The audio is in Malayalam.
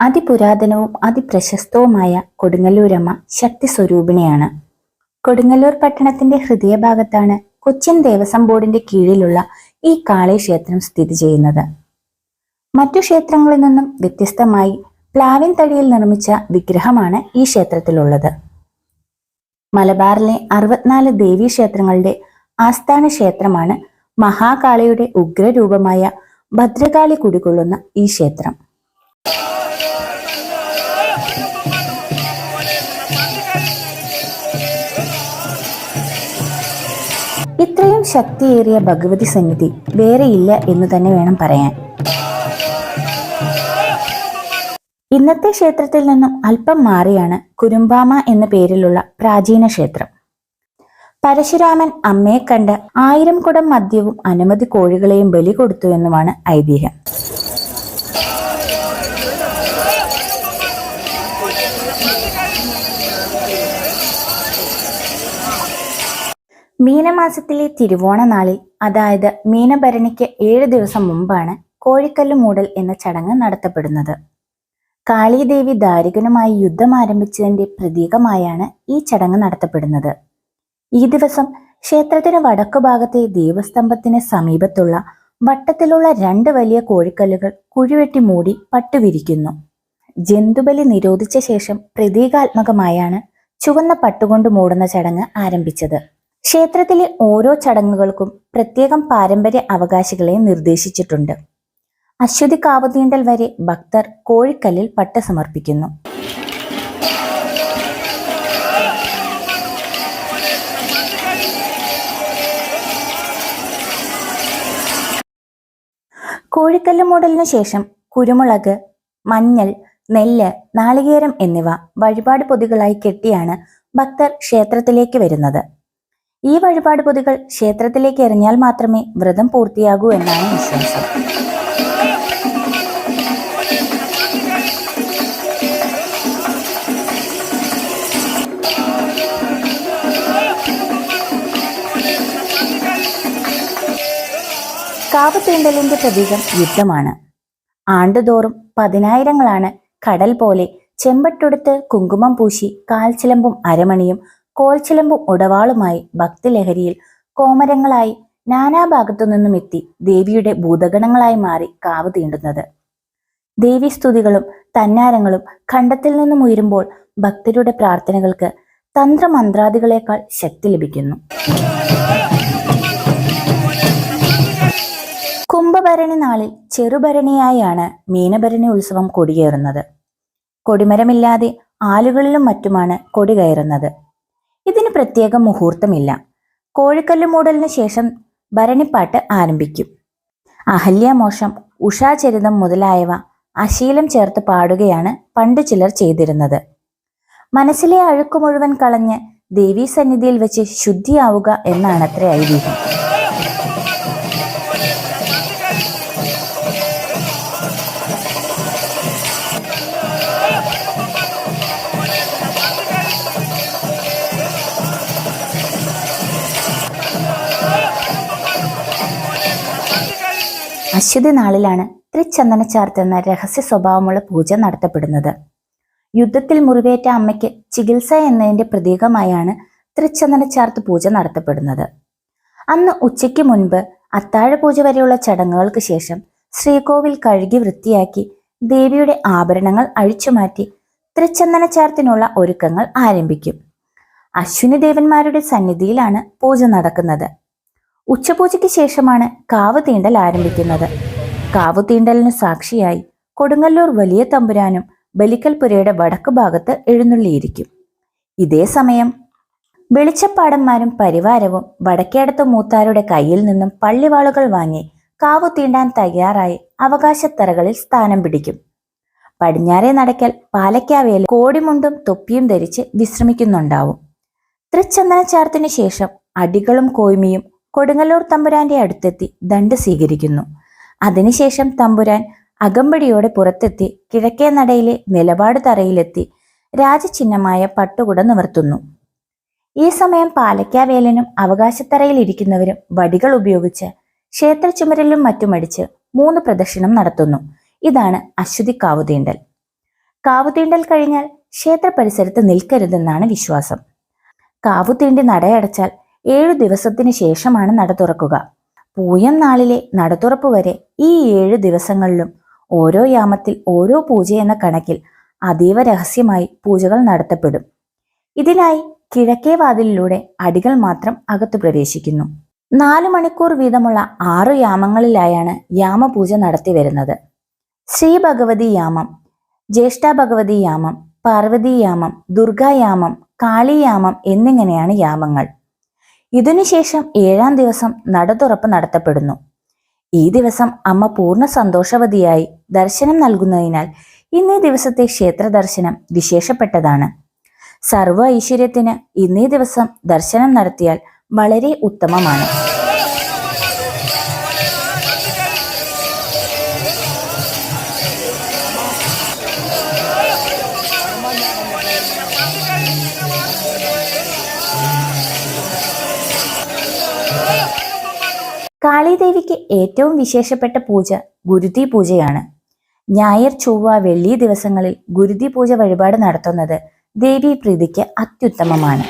അതിപുരാതനവും അതിപ്രശസ്തവുമായ കൊടുങ്ങല്ലൂരമ്മ ശക്തി സ്വരൂപിണിയാണ് കൊടുങ്ങല്ലൂർ പട്ടണത്തിന്റെ ഹൃദയഭാഗത്താണ് കൊച്ചിൻ ദേവസ്വം ബോർഡിന്റെ കീഴിലുള്ള ഈ കാളി ക്ഷേത്രം സ്ഥിതി ചെയ്യുന്നത്. മറ്റു ക്ഷേത്രങ്ങളിൽ നിന്നും വ്യത്യസ്തമായി പ്ലാവിൻ തടിയിൽ നിർമ്മിച്ച വിഗ്രഹമാണ് ഈ ക്ഷേത്രത്തിലുള്ളത്. മലബാറിലെ അറുപത്തിനാല് ദേവീ ക്ഷേത്രങ്ങളുടെ ആസ്ഥാന ക്ഷേത്രമാണ് മഹാകാളിയുടെ ഉഗ്രരൂപമായ ഭദ്രകാളി കുടികൊള്ളുന്ന ഈ ക്ഷേത്രം. ഇത്രയും ശക്തിയേറിയ ഭഗവതി സന്നിധി വേറെയില്ല എന്ന് തന്നെ വേണം പറയാൻ. ഇന്നത്തെ ക്ഷേത്രത്തിൽ നിന്നും അല്പം മാറിയാണ് കുരുമ്പാമ എന്ന പേരിലുള്ള പ്രാചീന ക്ഷേത്രം. പരശുരാമൻ അമ്മയെ കണ്ട് ആയിരം കുടം മദ്യവും അനുമതി കോഴികളെയും ബലി കൊടുത്തു എന്നുമാണ് ഐതിഹ്യം. മീനമാസത്തിലെ തിരുവോണ നാളിൽ അതായത് മീനഭരണിക്ക് ഏഴ് ദിവസം മുമ്പാണ് കോഴിക്കല്ല് മൂടൽ എന്ന ചടങ്ങ് നടത്തപ്പെടുന്നത്. കാളിദേവി ദാരികനുമായി യുദ്ധം ആരംഭിച്ചതിന്റെ പ്രതീകമായാണ് ഈ ചടങ്ങ് നടത്തപ്പെടുന്നത്. ഈ ദിവസം ക്ഷേത്രത്തിന് വടക്കു ഭാഗത്തെ ദേവസ്തംഭത്തിന് സമീപത്തുള്ള വട്ടത്തിലുള്ള രണ്ട് വലിയ കോഴിക്കല്ലുകൾ കുഴിവെട്ടി മൂടി പട്ടുവിരിക്കുന്നു. ജന്തുബലി നിരോധിച്ച ശേഷം പ്രതീകാത്മകമായാണ് ചുവന്ന പട്ടുകൊണ്ട് മൂടുന്ന ചടങ്ങ് ആരംഭിച്ചത്. ക്ഷേത്രത്തിലെ ഓരോ ചടങ്ങുകൾക്കും പ്രത്യേകം പാരമ്പര്യ അവകാശികളെ നിർദ്ദേശിച്ചിട്ടുണ്ട്. അശ്വതി കാവുതീണ്ടൽ വരെ ഭക്തർ കോഴിക്കല്ലിൽ പട്ട് സമർപ്പിക്കുന്നു കോഴിക്കല്ല് മൂടലിനു ശേഷം കുരുമുളക് മഞ്ഞൾ നെല്ല് നാളികേരം എന്നിവ വഴിപാട് പൊതികളായി കെട്ടിയാണ് ഭക്തർ ക്ഷേത്രത്തിലേക്ക് വരുന്നത്. ഈ വഴിപാട് പൊതികൾ ക്ഷേത്രത്തിലേക്ക് എറിഞ്ഞാൽ മാത്രമേ വ്രതം പൂർത്തിയാകൂ എന്നാണ് വിശ്വാസം. കാവത്തീണ്ടലിന്റെ പ്രതീകം യുദ്ധമാണ്. ആണ്ടുതോറും പതിനായിരങ്ങളാണ് കടൽ പോലെ ചെമ്പട്ടുടുത്ത് കുങ്കുമം പൂശി കാൽച്ചിലമ്പും അരമണിയും കോൽച്ചിലമ്പും ഉടവാളുമായി ഭക്തിലഹരിയിൽ കോമരങ്ങളായി നാനാഭാഗത്തു നിന്നും എത്തി ദേവിയുടെ ഭൂതഗണങ്ങളായി മാറി കാവ് തീണ്ടുന്നത്. ദേവീസ്തുതികളും തന്നാരങ്ങളും ഖണ്ഡത്തിൽ നിന്നും ഉയരുമ്പോൾ ഭക്തരുടെ പ്രാർത്ഥനകൾക്ക് തന്ത്രമന്ത്രാദികളെക്കാൾ ശക്തി ലഭിക്കുന്നു. കുംഭഭരണി നാളിൽ ചെറുഭരണിയായാണ് മീനഭരണി ഉത്സവം കൊടിയേറുന്നത്. കൊടിമരമില്ലാതെ ആലുകളിലും മറ്റുമാണ് കൊടി കയറുന്നത്. ഇതിന് പ്രത്യേക മുഹൂർത്തമില്ല. കോഴിക്കല്ല് മൂടലിന് ശേഷം ഭരണിപ്പാട്ട് ആരംഭിക്കും. അഹല്യാമോഷം ഉഷാചരിതം മുതലായവ അശീലം ചേർത്ത് പാടുകയാണ് പണ്ട് ചിലർ ചെയ്തിരുന്നത്. മനസ്സിലെ അഴുക്ക് മുഴുവൻ കളഞ്ഞ് ദേവീ സന്നിധിയിൽ വെച്ച് ശുദ്ധിയാവുക എന്നാണത്രേ ഐതിഹ്യം അശ്വതി നാളിലാണ് തൃച്ചന്ദനച്ചാർത്ത് എന്ന രഹസ്യ സ്വഭാവമുള്ള പൂജ നടത്തപ്പെടുന്നത്. യുദ്ധത്തിൽ മുറിവേറ്റ അമ്മയ്ക്ക് ചികിത്സ എന്നതിന്റെ പ്രതീകമായാണ് തൃച്ചന്ദനച്ചാർത്ത് പൂജ നടത്തപ്പെടുന്നത്. അന്ന് ഉച്ചയ്ക്ക് മുൻപ് അത്താഴ പൂജ വരെയുള്ള ചടങ്ങുകൾക്ക് ശേഷം ശ്രീകോവിൽ കഴുകി വൃത്തിയാക്കി ദേവിയുടെ ആഭരണങ്ങൾ അഴിച്ചുമാറ്റി തൃച്ചന്ദനച്ചാർത്തിനുള്ള ഒരുക്കങ്ങൾ ആരംഭിക്കും. അശ്വിനി ദേവന്മാരുടെ സന്നിധിയിലാണ് പൂജ നടക്കുന്നത്. ഉച്ചപൂജയ്ക്ക് ശേഷമാണ് കാവ് തീണ്ടൽ ആരംഭിക്കുന്നത്. കാവ് തീണ്ടലിന് സാക്ഷിയായി കൊടുങ്ങല്ലൂർ വലിയ തമ്പുരാനും ബലിക്കൽപുരയുടെ വടക്ക് ഭാഗത്ത് എഴുന്നള്ളിയിരിക്കും. ഇതേ സമയം വെളിച്ചപ്പാടന്മാരും പരിവാരവും വടക്കേടത്ത് മൂത്താരുടെ കയ്യിൽ നിന്നും പള്ളിവാളുകൾ വാങ്ങി കാവു തീണ്ടാൻ തയ്യാറായി അവകാശത്തറകളിൽ സ്ഥാനം പിടിക്കും. പടിഞ്ഞാറേ നടക്കൽ പാലക്കാവേൽ കോടിമുണ്ടും തൊപ്പിയും ധരിച്ച് വിശ്രമിക്കുന്നുണ്ടാവും. തൃച്ചന്ദനച്ചാർത്തിനു ശേഷം അടികളും കോയ്മിയും കൊടുങ്ങല്ലൂർ തമ്പുരാന്റെ അടുത്തെത്തി ദണ്ട് സ്വീകരിക്കുന്നു. അതിനുശേഷം തമ്പുരാൻ അകമ്പടിയോടെ പുറത്തെത്തി കിഴക്കേ നടയിലെ നിലപാട് തറയിലെത്തി രാജചിഹ്നമായ പട്ടുകുട നിവർത്തുന്നു. ഈ സമയം പാലക്കാവേലനും അവകാശത്തറയിൽ ഇരിക്കുന്നവരും വടികൾ ഉപയോഗിച്ച് ക്ഷേത്ര ചുമരലും മറ്റുമടിച്ച് മൂന്ന് പ്രദക്ഷിണം നടത്തുന്നു. ഇതാണ് അശ്വതി കാവുതീണ്ടൽ. കാവുതീണ്ടൽ കഴിഞ്ഞാൽ ക്ഷേത്ര പരിസരത്ത് നിൽക്കരുതെന്നാണ് വിശ്വാസം. കാവുതീണ്ടി നടയടച്ചാൽ ഏഴു ദിവസത്തിന് ശേഷമാണ് നട തുറക്കുക. പൂയം നാളിലെ നടതുറപ്പ് വരെ ഈ ഏഴ് ദിവസങ്ങളിലും ഓരോ യാമത്തിൽ ഓരോ പൂജ എന്ന കണക്കിൽ അതീവ രഹസ്യമായി പൂജകൾ നടത്തപ്പെടും. ഇതിനായി കിഴക്കേ വാതിലിലൂടെ അടികൾ മാത്രം അകത്തു പ്രവേശിക്കുന്നു. നാലു മണിക്കൂർ വീതമുള്ള ആറു യാമങ്ങളിലായാണ് യാമപൂജ നടത്തി വരുന്നത്. ശ്രീ ഭഗവതി യാമം ജ്യേഷ്ഠ ഭഗവതി യാമം പാർവതി യാമം ദുർഗായാമം കാളിയാമം എന്നിങ്ങനെയാണ് യാമങ്ങൾ. ഇതിനുശേഷം ഏഴാം ദിവസം നടതുറപ്പ് നടത്തപ്പെടുന്നു. ഈ ദിവസം അമ്മ പൂർണ സന്തോഷവതിയായി ദർശനം നൽകുന്നതിനാൽ ഇന്നേ ദിവസത്തെ ക്ഷേത്ര ദർശനം വിശേഷപ്പെട്ടതാണ്. സർവ ഐശ്വര്യത്തിന് ഇന്നേ ദിവസം ദർശനം നടത്തിയാൽ വളരെ ഉത്തമമാണ്. കാളിദേവിക്ക് ഏറ്റവും വിശേഷപ്പെട്ട പൂജ ഗുരുതി പൂജയാണ്. ഞായർ ചൊവ്വ വെള്ളി ദിവസങ്ങളിൽ ഗുരുതി പൂജ വഴിപാട് നടത്തുന്നത് ദേവി പ്രീതിക്ക് അത്യുത്തമമാണ്.